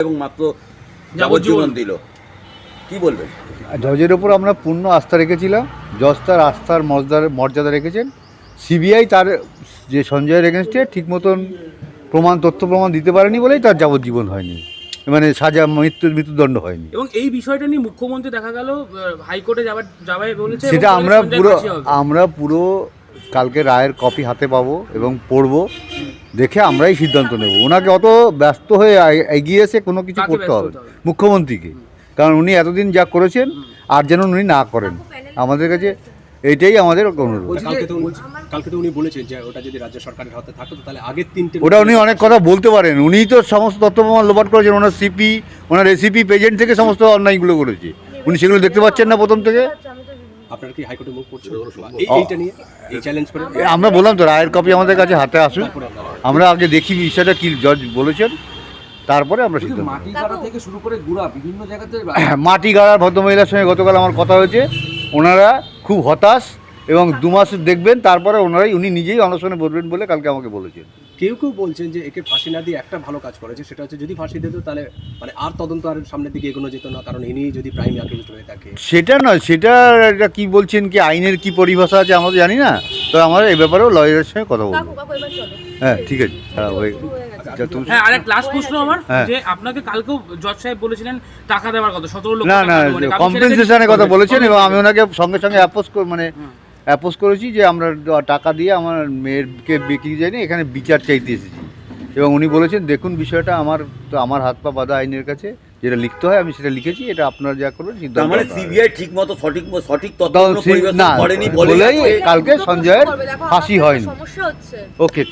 এবং মাত্র যাবজ্জীবন। দিল। কি বলবেন? জজের ওপর আমরা পূর্ণ আস্থা রেখেছিলাম। জজ তার আস্থার মর্যাদা মর্যাদা রেখেছেন। সিবিআই তার যে সঞ্জয়ের এগেনস্টে ঠিক মতন প্রমাণ তথ্য প্রমাণ দিতে পারেনি বলেই তার যাবজ্জীবন হয়নি। মানে সাজা মৃত্যু মৃত্যুদণ্ড হয়নি। এবং এই বিষয়টা নিয়ে মুখ্যমন্ত্রী দেখা গেল হাইকোর্টে যাবার যাবাই বলেছে সেটা আমরা পুরো আমরা পুরো কালকে রায়ের কপি হাতে পাবো এবং পড়ব। দেখে আমরাই সিদ্ধান্ত নেব। ওনাকে অত ব্যস্ত হয়ে এগিয়ে এসে কোনো কিছু করতে হবে মুখ্যমন্ত্রীকে। কারণ উনি এতদিন যা করেছেন আর যেন উনি না করেন। আমাদের কাছে এটাই আমাদের অনুরোধ। কালকে তো উনি- কালকে তো উনি বলেছেন যে ওটা যদি রাজ্য সরকারের হাতে থাকতো তাহলে আগের তিনটে ওটা উনি অনেক কথা বলতে পারেন। উনি তো সমস্ত তথ্য প্রমাণ লোপাট করেছেন। ওনার সিপি ওনার রেসিপি পেজেন্ট থেকে সমস্ত অন্যায়গুলো করেছে। উনি সেগুলো দেখতে পাচ্ছেন না প্রথম থেকে? আপনারা কি হাইকোর্টে মুভ করছেন? এই এইটা নিয়ে এই চ্যালেঞ্জ করে আমরা বললাম তো রায়ের কপি আমাদের কাছে হাতে আসুন আমরা আগে দেখি বিষয়টা কি জজ বলেছেন। তারপরে আমরা সিদ্ধান্ত মাটি কাটা থেকে শুরু করে গুড়া বিভিন্ন জায়গাতে মাটি গাড়ার ভদ্রমহিলার সঙ্গে গতকাল আমার কথা হয়েছে। ওনারা খুব হতাশ এবং দু মাস দেখবেন তারপরে ওনারাই উনি নিজেই অনশনে বলবেন বলে কালকে আমাকে বলেছেন। কেউ কেউ বলছেন যে একে ফাঁসি না দিয়ে একটা ভালো কাজ করেছে সেটা হচ্ছে যদি ফাঁসি দিত তাহলে মানে আর তদন্ত আর সামনের দিকে এগোনো যেত না কারণ ইনি যদি প্রাইম অ্যাকিউজড হয়ে থাকে। সেটা নয় সেটা একটা কি বলছেন কি আইনের কি পরিভাষা আছে আমরা তো জানি না তো আমরা এ ব্যাপারেও লয়ারের সঙ্গে কথা বলব। হ্যাঁ ঠিক আছে হ্যাঁ হয়ে আচ্ছা, তুমি- হ্যাঁ লাস্ট প্রশ্ন আমার হ্যাঁ। যে আপনাকে কালকেও জজ সাহেব বলেছিলেন টাকা দেওয়ার কথা সতেরো লক্ষ না না দেবো। মানে কম্পেনসেশনের কথা বলেছেন এবং আমি ওনাকে সঙ্গে সঙ্গে অ্যাপোজ মানে অ্যাপোজ করেছি যে আমরা টাকা দিয়ে আমার মেয়েরকে বিক্রি যায়নি এখানে বিচার চাইতে এসেছি। এবং উনি বলেছেন, দেখুন বিষয়টা, আমার, তো আমার হাত পা বাঁধা আইনের কাছে। যেটা লিখতে হয় আমি সেটা লিখেছি এটা আপনার যা করবেন সিদ্ধান্ত মানে সিবিআই ঠিক মতো সঠিক সঠিক তথ্য পরিবেশন করেনি বলেই কালকে সঞ্জয়ের ফাঁসি হয়নি। সমস্যা হচ্ছে। ওকে।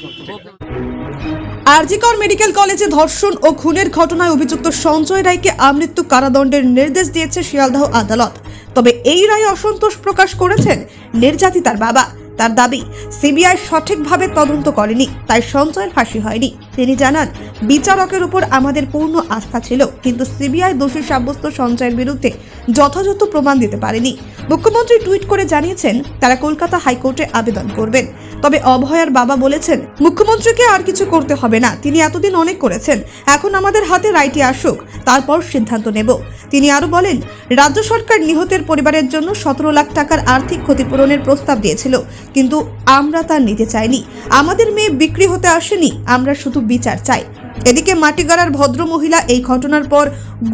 আরজিকর মেডিকেল কলেজে ধর্ষণ ও খুনের ঘটনায় অভিযুক্ত সঞ্জয় রায়কে আমৃত্যু কারাদণ্ডের নির্দেশ দিয়েছে শিয়ালদহ আদালত। তবে এই রায়ে অসন্তোষ প্রকাশ করেছেন নির্যাতিতার বাবা। তার দাবি, সিবিআই সঠিকভাবে তদন্ত করেনি, তাই সঞ্চয়ের ফাঁসি হয়নি। তিনি জানান, বিচারকের উপর আমাদের পূর্ণ আস্থা ছিল, কিন্তু সিবিআই দোষী সাব্যস্ত সঞ্চয়ের বিরুদ্ধে যথাযথ প্রমাণ দিতে পারেনি। মুখ্যমন্ত্রী টুইট করে জানিয়েছেন, তারা কলকাতা হাইকোর্টে আবেদন করবেন। তবে অভয়ার বাবা বলেছেন, মুখ্যমন্ত্রীকে আর কিছু করতে হবে না। তিনি এতদিন অনেক করেছেন। এখন আমাদের হাতে রায়টি আসুক, তারপর সিদ্ধান্ত নেব। তিনি আরও বলেন, রাজ্য সরকার নিহতের পরিবারের জন্য সতেরো লাখ টাকার আর্থিক ক্ষতিপূরণের প্রস্তাব দিয়েছিল, কিন্তু আমরা তা নিতে চাইনি। আমাদের মেয়ে বিক্রি হতে আসেনি, আমরা শুধু বিচার চাই। এদিকে মাটিগাড়ার ভদ্র মহিলা এই ঘটনার পর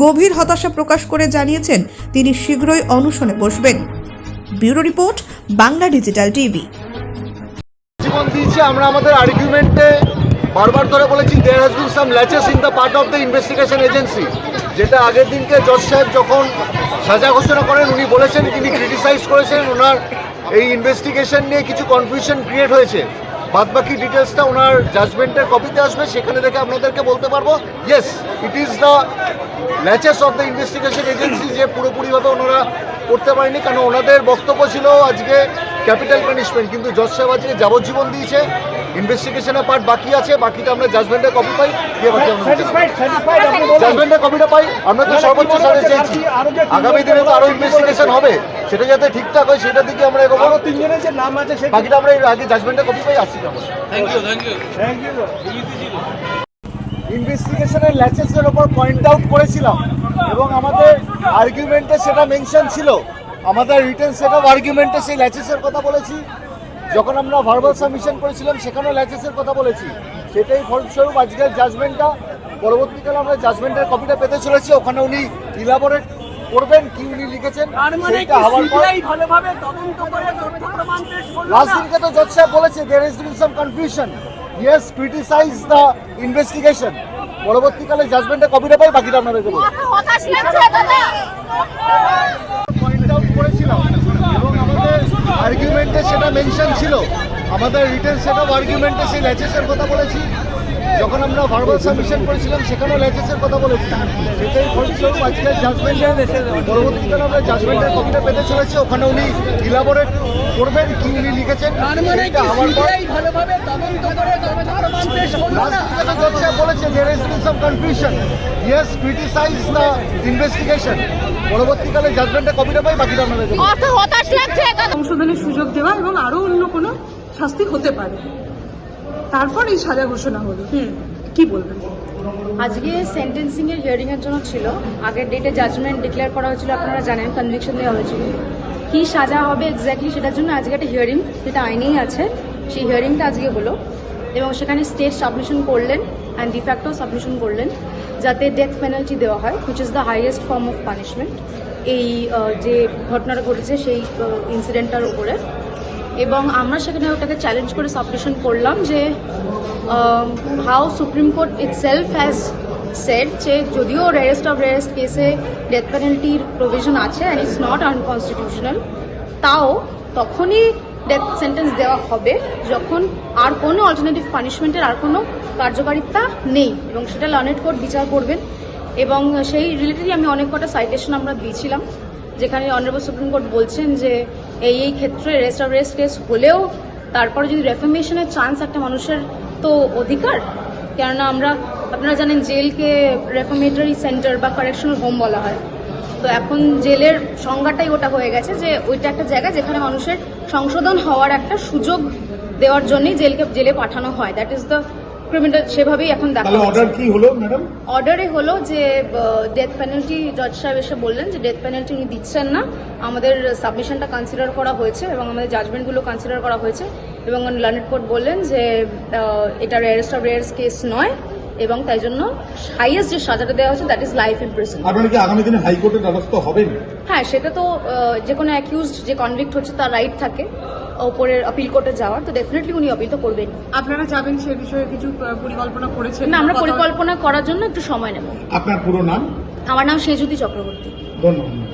গভীর হতাশা প্রকাশ করে জানিয়েছেন, তিনি শীঘ্রই অনশনে বসবেন। Bureau report, Bangla digital TV. জীবন দিয়েছি আমরা আমাদের আর্গুমেন্টে বারবার ধরে বলেছি there has been some laches in the part of the investigation agency যেটা আগের দিনকে জজ সাহেব যখন সাজা ঘোষণা করেন, উনি বলেছেন, তিনি ক্রিটিসাইজ করেছেন, ওনার এই ইনভেস্টিগেশন নিয়ে কিছু কনফিউশন ক্রিয়েট হয়েছে। বাদ বাকি ডিটেলসটা ওনার জাজমেন্টের কপিতে আসবে, সেখানে দেখে আপনাদেরকে বলতে পারব yes it is the laches of the investigation agency যে পুরোপুরিভাবে ওনারা করতে পারেনি, কারণ ওনাদের বক্তব্য ছিল আজকে ক্যাপিটাল পানিশমেন্ট কিন্তু জজ সাহেব আজকে যাবজ্জীবন দিয়েছে ইনভেস্টিগেশনের পার্ট বাকি আছে বাকিটা আমরা জাজমেন্টের কপি পাই দিয়ে বাকি আমরা জাজমেন্টের কপিটা পাই আমরা তো সর্বোচ্চ সাজা চেয়েছি আগামী দিনে তো আরও ইনভেস্টিগেশন হবে সেটা যাতে ঠিকঠাক হয় সেটার দিকে আমরা এগোবো। তিনজনের যে নাম আছে বাকিটা আমরা এর আগে জাজমেন্টের কপি পাই আসছি আমরা। ইনভেস্টিগেশনের ল্যাচেসের ওপর পয়েন্ট আউট করেছিলাম এবং আমাদের আর্গুমেন্টে সেটা মেনশন ছিল। আমাদের রিটেন সেট অফ আর্গুমেন্টে সেই ল্যাচেসের কথা বলেছি। যখন আমরা ভার্বাল সাবমিশন করেছিলাম সেখানেও ল্যাচেসের কথা বলেছি। সেটাই ফলস্বরূপ আজকের জাজমেন্টটা পরবর্তীকালে আমরা জাজমেন্টের কপিটা পেতে চলেছি। ওখানে উনি ইলাবোরেট করবেন কি উনি লিখেছেন হওয়ার পর লাস্ট দিনকে তো জজ সাহেব বলেছে there is been some confusion yes criticise the investigation পরবর্তীকালে জাজমেন্টের কপিটা পাই বাকিটা আপনাদেরকে বলব মাথা হতাশ লাগছে দাদা পয়েন্ট আউট করেছিলাম এবং আমাদের আর্গুমেন্টে সেটা মেনশন ছিল আমাদের রিটেন সেট অফ আর্গুমেন্টে সেই ল্যাচেসের কথা বলেছি। যখন আমরা ভার্বাল সাবমিশন করেছিলাম সেখানেও ল্যাচেসের কথা বলেছি। সেটাই ফলস্বরূপ আজকে জাজমেন্টের পরবর্তীকালে আমরা জাজমেন্টের কপিটা পেতে চলেছি। ওখানে উনি ইলাবোরেট করবেন কি উনি লিখেছেন। বলেছে. Yes, criticize the investigation. পরবর্তীকালে জাজমেন্টের কপিটা পাই বাকিটা আপনাদের হতাশ লাগছে সংশোধনের সুযোগ দেওয়া এবং আরও অন্য কোনো শাস্তি হতে পারে। তারপর এই সাজা ঘোষণা হলো। কি বলবেন? আজকে সেন্টেন্সিং এর হিয়ারিং এর জন্য ছিল। আগের ডেটে জাজমেন্ট ডিক্লেয়ার করা হয়েছিল, আপনারা জানেন কনভিকশন দেওয়া হয়েছিল। কি সাজা হবে এক্স্যাক্টলি সেটার জন্য আজকে একটা হিয়ারিং যেটা আইনেই আছে। সেই হিয়ারিংটা আজকে হলো। এবং সেখানে স্টেট সাবমিশন করলেন অ্যান্ড ডিফ্যাক্টও সাবমিশন করলেন, যাতে ডেথ পেনাল্টি দেওয়া হয় which is the highest form of punishment এই যে ঘটনাটা ঘটেছে, সেই ইনসিডেন্টটার উপরে। এবং আমরা সেখানে ওটাকে চ্যালেঞ্জ করে সাবমিশন করলাম যে how supreme court itself has set যে যদিও রেয়ারেস্ট অফ রেয়ারেস্ট কেসে ডেথ পেনাল্টির প্রভিশন আছে অ্যান্ড ইটস নট আনকনস্টিটিউশনাল তাও তখনই ডেথ সেন্টেন্স দেওয়া হবে যখন আর কোনো অল্টারনেটিভ পানিশমেন্টের আর কোনো কার্যকারিতা নেই এবং সেটা লনেট কোর্ট বিচার করবেন এবং সেই রিলেটেডই আমি অনেক কটা সাইটেশন আমরা দিয়েছিলাম, যেখানে অনারেবল সুপ্রিম কোর্ট বলছেন যে এই এই ক্ষেত্রে রেস্ট অফ রেস্ট কেস হলেও তারপরে যদি রেফরমেশনের চান্স একটা মানুষের তো অধিকার? কেননা আমরা, আপনারা জানেন জেলকে রেফরমেটরি সেন্টার বা কারেকশনাল হোম বলা হয়। তো এখন জেলের সংজ্ঞাটাই ওটা হয়ে গেছে যে ওইটা একটা জায়গা যেখানে মানুষের সংশোধন হওয়ার একটা সুযোগ দেওয়ার জন্যই জেলকে, জেলে পাঠানো হয়। দ্যাট ইজ দ্য ক্রিমিনাল সেভাবেই এখন দেখা তাহলে অর্ডার কি হলো ম্যাডাম অর্ডারে হলো যে ডেথ পেনাল্টি জজ সাহেব এসে বললেন যে ডেথ পেনাল্টি উনি দিচ্ছেন না। আমাদের সাবমিশনটা কনসিডার করা হয়েছে এবং আমাদের জাজমেন্টগুলো কনসিডার করা হয়েছে এবং লার্নেড কোর্ট বললেন যে এটা রেয়ারেস্ট অফ রেয়ার্স কেস নয় এবং তাই জন্য হাইয়েস্ট যে সাজাটা দেওয়া হচ্ছে দ্যাট ইজ লাইফ ইমপ্রেশন আপনারা কি আগামী দিনে হাইকোর্টের দ্বারস্থ হবেন? হ্যাঁ সেটা তো যে কোনো অ্যাকিউজড যে কনভিক্ট হচ্ছে তার রাইট থাকে। ওপরের আপিল কোর্টে যাওয়ার তো ডেফিনেটলি উনি আপিল তো করবেন আপনারা যাবেন সে বিষয়ে কিছু পরিকল্পনা করেছেন? না আমরা পরিকল্পনা করার জন্য একটু সময় নেব। আপনার পুরো নাম? আমার নাম সেজুতি চক্রবর্তী। ধন্যবাদ।